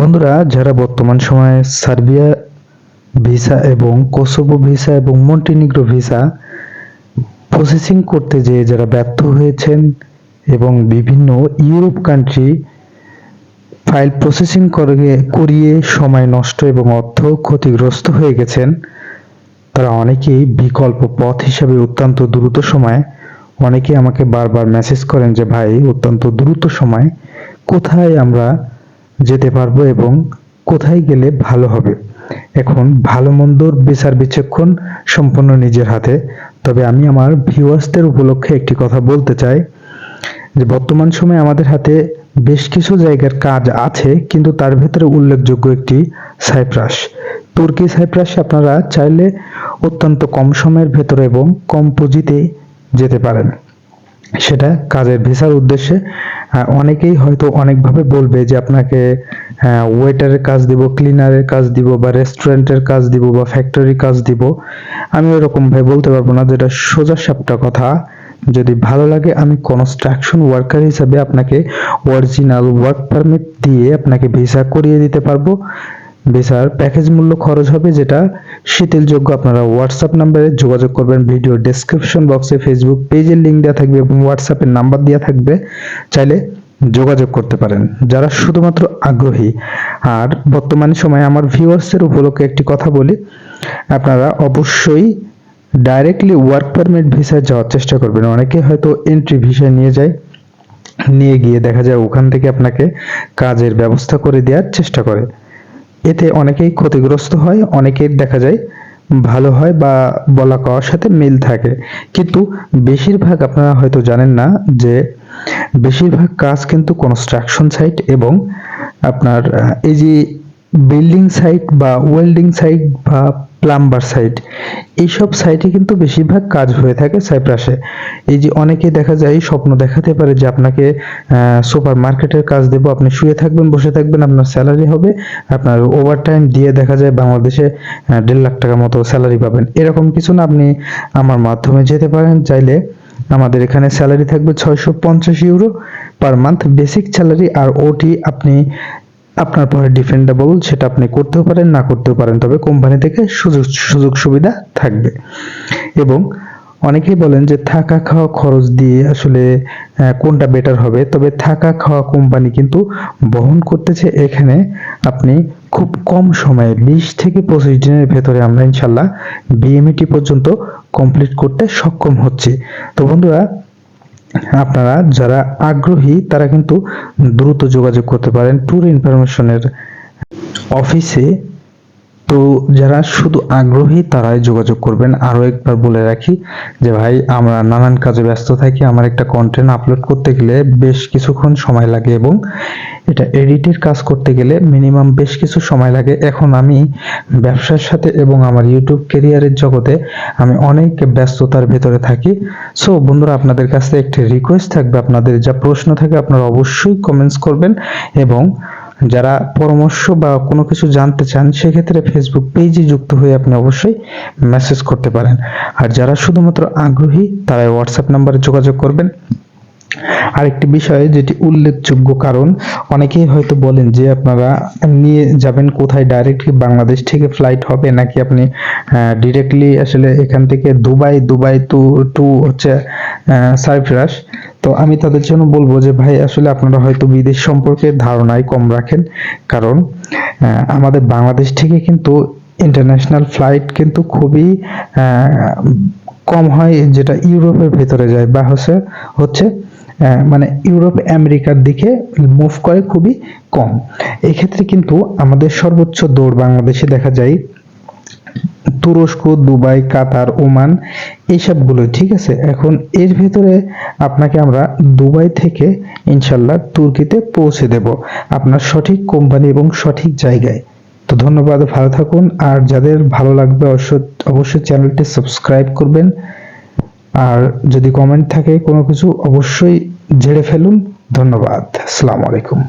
বন্ধুরা, যারা বর্তমান সময়ে সার্বিয়া ভিসা এবং কোসোভো ভিসা এবং মন্টিনিগ্রো ভিসা প্রসেসিং করতে যেয়ে যারা ব্যর্থ হয়েছেন এবং বিভিন্ন ইউরোপ কান্ট্রি ফাইল প্রসেসিং করে, করিয়ে সময় নষ্ট এবং অর্থ ক্ষতিগ্রস্ত হয়ে গেছেন, তারা অনেকেই বিকল্প পথ হিসাবে অত্যন্ত দ্রুত সময় অনেকে আমাকে বারবার মেসেজ করেন যে, ভাই, অত্যন্ত দ্রুত সময় কোথায় আমরা যেতে পারব এবং কোথায় গেলে ভালো হবে? এখন ভালো মন্দর বিচার বিচক্ষণ সম্পূর্ণ নিজের হাতে। তবে আমি আমার ভিউয়ার্সদের উপলক্ষে একটি কথা বলতে চাই, যে বর্তমান সময়ে আমাদের হাতে বেশ কিছু জায়গার কাজ আছে, কিন্তু তার ভেতরে উল্লেখযোগ্য একটি সাইপ্রাস। তুর্কি সাইপ্রাসে আপনারা চাইলে অত্যন্ত কম সময়ের ভেতরে এবং কম পুঁজিতে যেতে পারেন। সেটা কাজের ভিসার উদ্দেশ্যে অনেকেই হয়তো অনেকভাবে বলবে যে আপনাকে ওয়েটারের কাজ দিব ক্লিনারের কাজ দিব বা রেস্টুরেন্টের কাজ দিব বা ফ্যাক্টরি কাজ দিব। আমি ওরকম ভাবে বলতে পারব না যেটা সোজা সাপটা কথা। যদি ভালো লাগে, আমি কনস্ট্রাকশন ওয়ার্কার হিসাবে আপনাকে অরিজিনাল ওয়ার্ক পারমিট দিয়ে আপনাকে ভিসা করিয়ে দিতে পারব। ভিসার প্যাকেজ মূল্য খরচ হবে যেটা শিথিলযোগ্য। আপনারা হোয়াটসঅ্যাপ নাম্বারে যোগাযোগ করবেন ভিডিও ডেসক্রিপশন বক্সে ফেসবুক পেজের লিঙ্ক দেওয়া থাকবে এবং হোয়াটসঅ্যাপের নাম্বার দেওয়া থাকবে। চাইলে যোগাযোগ করতে পারেন, যারা শুধুমাত্র আগ্রহী। আর বর্তমান সময়ে আমার ভিউয়ার্সের উপলক্ষে একটি কথা বলি, আপনারা অবশ্যই ডাইরেক্টলি ওয়ার্ক পারমিট ভিসায় যাওয়ার চেষ্টা করবেন। অনেকে হয়তো এন্ট্রি ভিসা নিয়ে যায়, নিয়ে গিয়ে দেখা যায় ওখান থেকে আপনাকে কাজের ব্যবস্থা করে দেওয়ার চেষ্টা করে। এতে অনেকেই ক্ষতিগ্রস্ত হয় অনেকের দেখা যায় ভালো হয় বা বলা কওয়ার সাথে মিল থাকে। কিন্তু বেশিরভাগ আপনারা হয়তো জানেন না যে বেশিরভাগ কাজ কিন্তু কনস্ট্রাকশন সাইট এবং আপনার এই যে বিল্ডিং সাইট বা ওয়েল্ডিং সাইট বা প্লাম্বার সাইট, এইসব সাইটে কিন্তু বেশিরভাগ কাজ হয়ে থাকে সাইপ্রাসে। এই যে অনেকে দেখা যায়, স্বপ্ন দেখাতে পারে যে আপনাকে সুপার মার্কেটের কাজ দেবো, আপনি শুয়ে থাকবেন, বসে থাকবেন, আপনার স্যালারি হবে, আপনার ওভার টাইম দিয়ে দেখা যায় বাংলাদেশে দেড় লাখ টাকা মতো স্যালারি পাবেন। এরকম কিছু না, আপনি আমার মাধ্যমে যেতে পারেন, চাইলে আমাদের এখানে স্যালারি থাকবে ছয়শো পঞ্চাশ euro per month, basic salary আর ওটি আপনি আপনার পরে ডিফেন্ডেবল সেটা আপনি করতেও পারেন, না করতেও পারেন, তবে কোম্পানি থেকে সুযোগ সুযোগ সুবিধা থাকবে। এবং অনেকেই বলেন যে থাকা খাওয়া খরচ দিয়ে আসলে কোনটা বেটার হবে? তবে থাকা খাওয়া কোম্পানি কিন্তু বহন করতেছে এখানে আপনি খুব কম সময়ে, বিশ থেকে পঁচিশ দিনের ভেতরে আমরা ইনশাল্লাহ বিএমইটি পর্যন্ত কমপ্লিট করতে সক্ষম হচ্ছি। তো বন্ধুরা আপনারা যারা আগ্রহী তারা কিন্তু দ্রুত যোগাযোগ করতে পারেন। ট্যুর ইনফরমেশনের অফিসে তো যারা শুধু আগ্রহী তারাই যোগাযোগ করবেন। আরও একবার বলে রাখি যে ভাই, আমরা নানান কাজে ব্যস্ত থাকি। আমার একটা কন্টেন্ট আপলোড করতে গেলে বেশ কিছুক্ষণ সময় লাগে এবং এটা এডিটের কাজ করতে গেলে মিনিমাম বেশ কিছু সময় লাগে। এখন আমি ব্যবসার সাথে এবং আমার ইউটিউব ক্যারিয়ারের জগতে আমি অনেক ব্যস্ততার ভেতরে থাকি। সো বন্ধুরা, আপনাদের কাছে একটি রিকোয়েস্ট থাকবে। আপনাদের যা প্রশ্ন থাকে, আপনারা অবশ্যই কমেন্টস করবেন এবং যারা পরামর্শ বা কোনো কিছু জানতে চান, সেক্ষেত্রে ফেসবুক পেজে যুক্ত হয়ে আপনি অবশ্যই মেসেজ করতে পারেন। আর যারা শুধুমাত্র আগ্রহী তারা হোয়াটসঅ্যাপ নাম্বারে যোগাযোগ করবেন। আরেকটি বিষয়, যেটি উল্লেখযোগ্য কারণ, অনেকেই হয়তো বলেন যে আপনারা নিয়ে যাবেন কোথায় ডাইরেক্টলি বাংলাদেশ থেকে ফ্লাইট হবে, নাকি আপনি ডিরেক্টলি আসলে এখান থেকে দুবাই দুবাই টু টু হচ্ছে সাইপ্রাস। তো আমি তাদের জন্য বলব যে, ভাই, আসলে আপনারা হয়তো বিদেশ সম্পর্কে ধারণাই কম রাখেন। কারণ আমাদের বাংলাদেশ থেকে কিন্তু ইন্টারন্যাশনাল ফ্লাইট কিন্তু খুবই কম হয় যেটা ইউরোপের ভেতরে যায় বা হচ্ছে হচ্ছে মানে ইউরোপ, আমেরিকার দিকে মুভ করে খুবই কম। এক্ষেত্রে কিন্তু আমাদের সর্বোচ্চ দৌড় বাংলাদেশে দেখা যায় তুরস্ক, দুবাই, কাতার, ওমান এইসবগুলো, ঠিক আছে? এখন এর ভেতরে আপনাকে আমরা দুবাই থেকে ইনশাল্লাহ তুর্কিতে পৌঁছে দেব আপনার সঠিক কোম্পানি এবং সঠিক জায়গায়। তো ধন্যবাদ, ভালো থাকুন। আর যাদের ভালো লাগবে অবশ্যই চ্যানেলটি সাবস্ক্রাইব করবেন। আর যদি কমেন্ট থাকে কোনো কিছু, অবশ্যই ঝেড়ে ফেলুন। ধন্যবাদ। আসসালামু আলাইকুম।